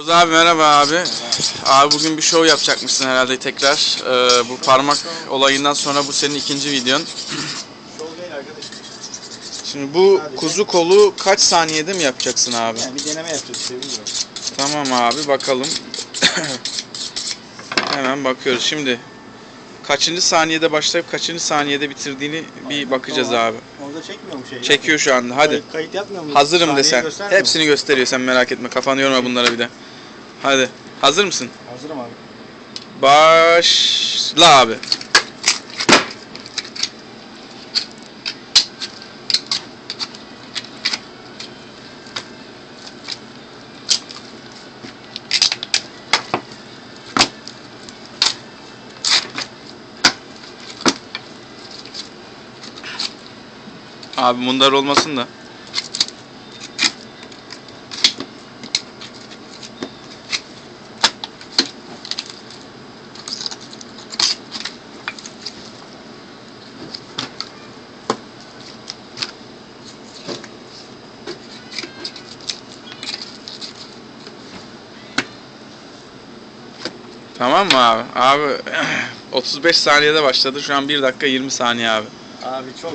Oğuz abi merhaba abi. Abi bugün bir show yapacakmışsın herhalde tekrar. Ee, bu parmak olayından sonra bu senin ikinci videon. Şimdi bu kuzu kolu kaç saniyede mi yapacaksın abi? Yani bir deneme yapacağız bilmiyorum. Tamam abi bakalım. Hemen bakıyoruz. Şimdi kaçıncı saniyede başlayıp kaçıncı saniyede bitirdiğini bir bakacağız abi. Orada çekmiyor mu şey? Çekiyor şu anda. Hadi. Kayıt, kayıt yapmıyor mu? Hazırım Saniyeyi desen. göstermiyor mu? Hepsini gösteriyor sen merak etme. Kafanı yorma bunlara bir de. Hadi. Hazır mısın? Hazırım abi. Başla abi. Abi mundar olmasın da. Tamam mı abi? Abi 35 saniyede başladı. Şu an 1 dakika 20 saniye abi. Abi çok